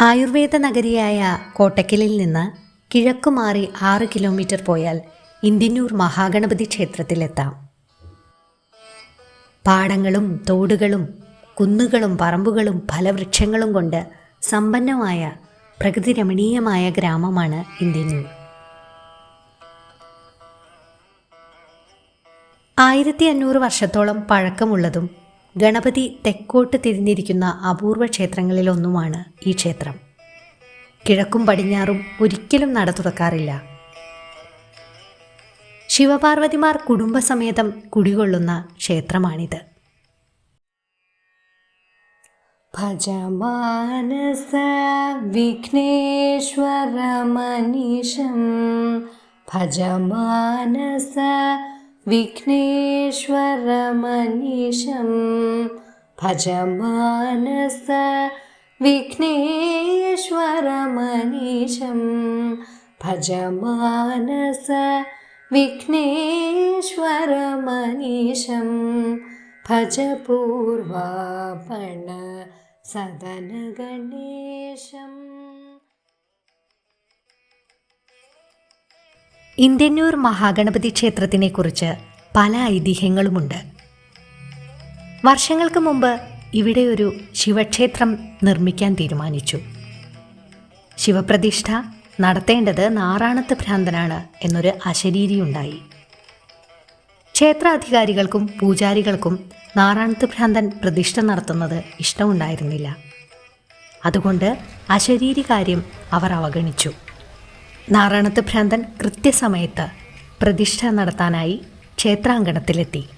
ആയുർവേദ നഗരിയായ കോട്ടക്കലിൽ നിന്ന് കിഴക്കുമാറി ആറ് കിലോമീറ്റർ പോയാൽ ഇന്ത്യന്നൂർ മഹാഗണപതി ക്ഷേത്രത്തിലെത്താം. പാടങ്ങളും തോടുകളും കുന്നുകളും പറമ്പുകളും ഫലവൃക്ഷങ്ങളും കൊണ്ട് സമ്പന്നമായ പ്രകൃതി രമണീയമായ ഗ്രാമമാണ് ഇന്ത്യന്നൂർ. ആയിരത്തി അഞ്ഞൂറ് വർഷത്തോളം പഴക്കമുള്ളതും ഗണപതി തെക്കോട്ട് തിരിഞ്ഞിരിക്കുന്ന അപൂർവ ക്ഷേത്രങ്ങളിലൊന്നുമാണ് ഈ ക്ഷേത്രം. കിഴക്കും പടിഞ്ഞാറും ഒരിക്കലും നട തുറക്കാറില്ല. ശിവപാർവതിമാർ കുടുംബസമേതം കുടികൊള്ളുന്ന ക്ഷേത്രമാണിത്. ഭജമാനസ വിഘ്നേശ്വരമനീശം ഭജമാനസ विघ्नेश्वर मनीषम् विघ्नेश्वरमनिशं विघ्नेश्वरमनिषं भजमानसः विघ्नेश्वरमनिषं भज पूर्वापण सदनगणेशम् ഇന്ത്യന്നൂർ മഹാഗണപതി ക്ഷേത്രത്തിനെക്കുറിച്ച് പല ഐതിഹ്യങ്ങളുമുണ്ട്. വർഷങ്ങൾക്ക് മുമ്പ് ഇവിടെ ഒരു ശിവക്ഷേത്രം നിർമ്മിക്കാൻ തീരുമാനിച്ചു. ശിവപ്രതിഷ്ഠ നടത്തേണ്ടത് നാറാണത്ത് ഭ്രാന്തനാണ് എന്നൊരു അശരീരിയുണ്ടായി. ക്ഷേത്രാധികാരികൾക്കും പൂജാരികൾക്കും നാറാണത്ത് ഭ്രാന്തൻ പ്രതിഷ്ഠ നടത്തുന്നത് ഇഷ്ടമുണ്ടായിരുന്നില്ല. അതുകൊണ്ട് അശരീരി കാര്യം അവർ അവഗണിച്ചു. നാറാണത്ത് ഭ്രാന്തൻ കൃത്യസമയത്ത് പ്രതിഷ്ഠ നടത്താനായി ക്ഷേത്രാങ്കണത്തിലെത്തി.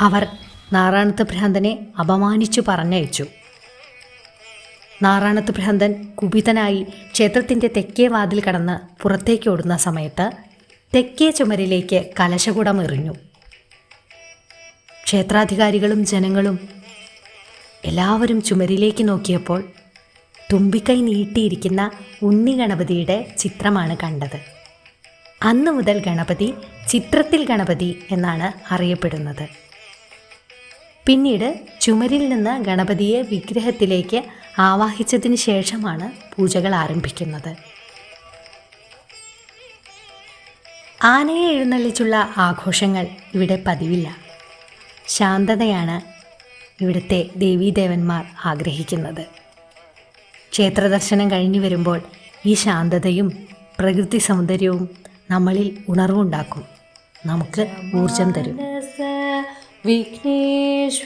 അവർ നാറാണത്ത് ഭ്രാന്തനെ അപമാനിച്ചു പറഞ്ഞയച്ചു. നാറാണത്ത് ഭ്രാന്തൻ കുപിതനായി ക്ഷേത്രത്തിന്റെ തെക്കേ വാതിൽ കടന്ന് പുറത്തേക്ക് ഓടുന്ന സമയത്ത് തെക്കേ ചുമരിലേക്ക് കലശകുടം എറിഞ്ഞു ക്ഷേത്രാധികാരികളും ജനങ്ങളും എല്ലാവരും ചുമരിലേക്ക് നോക്കിയപ്പോൾ തുമ്പിക്കൈ നീട്ടിയിരിക്കുന്ന ഉണ്ണി ഗണപതിയുടെ ചിത്രമാണ് കണ്ടത്. അന്നു മുതൽ ഗണപതി ചിത്രത്തിൽ ഗണപതി എന്നാണ് അറിയപ്പെടുന്നത്. പിന്നീട് ചുമരിൽ നിന്ന് ഗണപതിയെ വിഗ്രഹത്തിലേക്ക് ആവാഹിച്ചതിന് ശേഷമാണ് പൂജകൾ ആരംഭിക്കുന്നത്. ആനയെ എഴുന്നള്ളിച്ചുള്ള ആഘോഷങ്ങൾ ഇവിടെ പതിവില്ല. ശാന്തതയാണ് ഇവിടുത്തെ ദേവീദേവന്മാർ ആഗ്രഹിക്കുന്നത്. ക്ഷേത്രദർശനം കഴിഞ്ഞു വരുമ്പോൾ ഈ ശാന്തതയും പ്രകൃതി സൗന്ദര്യവും നമ്മളിൽ ഉണർവുണ്ടാക്കും. നമുക്ക് ഊർജം തരും. വിഘ്നേശ്വരമനീശം